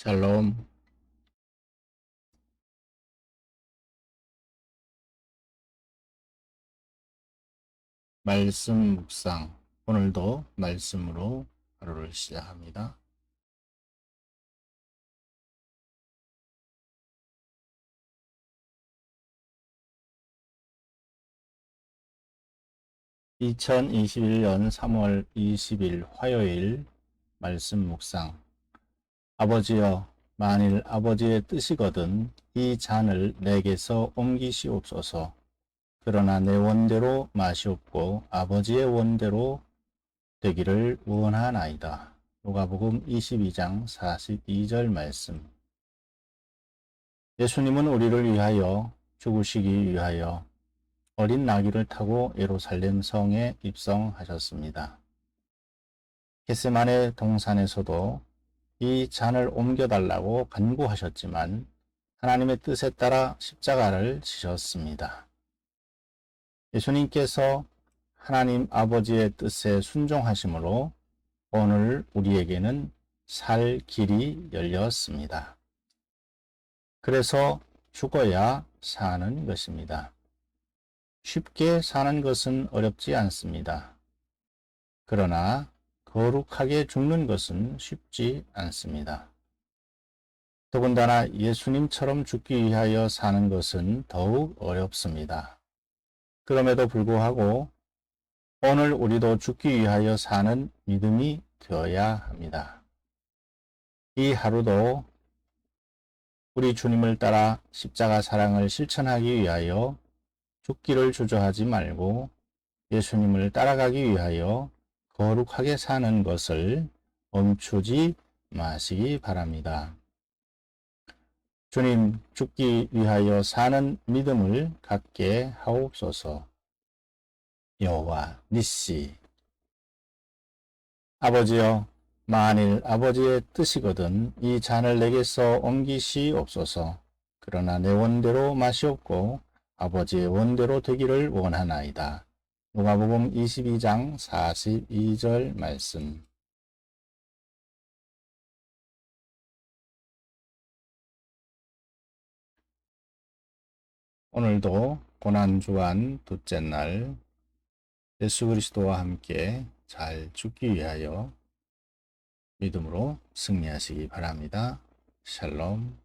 샬롬. 말씀 묵상. 오늘도 말씀으로 하루를 시작합니다. (2021년 3월 20일) 화요일 말씀 묵상 아버지여 만일 아버지의 뜻이거든 이 잔을 내게서 옮기시옵소서 그러나 내 원대로 마시옵고 아버지의 원대로 되기를 원하나이다. 누가복음 22장 42절 말씀 예수님은 우리를 위하여 죽으시기 위하여 어린 나귀를 타고 예루살렘 성에 입성하셨습니다. 게세만의 동산에서도 이 잔을 옮겨달라고 간구하셨지만 하나님의 뜻에 따라 십자가를 지셨습니다. 예수님께서 하나님 아버지의 뜻에 순종하심으로 오늘 우리에게는 살 길이 열렸습니다. 그래서 죽어야 사는 것입니다. 쉽게 사는 것은 어렵지 않습니다. 그러나 거룩하게 죽는 것은 쉽지 않습니다. 더군다나 예수님처럼 죽기 위하여 사는 것은 더욱 어렵습니다. 그럼에도 불구하고 오늘 우리도 죽기 위하여 사는 믿음이 되어야 합니다. 이 하루도 우리 주님을 따라 십자가 사랑을 실천하기 위하여 죽기를 주저하지 말고 예수님을 따라가기 위하여 거룩하게 사는 것을 멈추지 마시기 바랍니다. 주님 죽기 위하여 사는 믿음을 갖게 하옵소서. 여호와 니시 아버지여 만일 아버지의 뜻이거든 이 잔을 내게서 옮기시옵소서. 그러나 내 원대로 마시옵고 아버지의 원대로 되기를 원하나이다. 누가복음 22장 42절 말씀 오늘도 고난주간 둘째 날 예수 그리스도와 함께 잘 죽기 위하여 믿음으로 승리하시기 바랍니다. 샬롬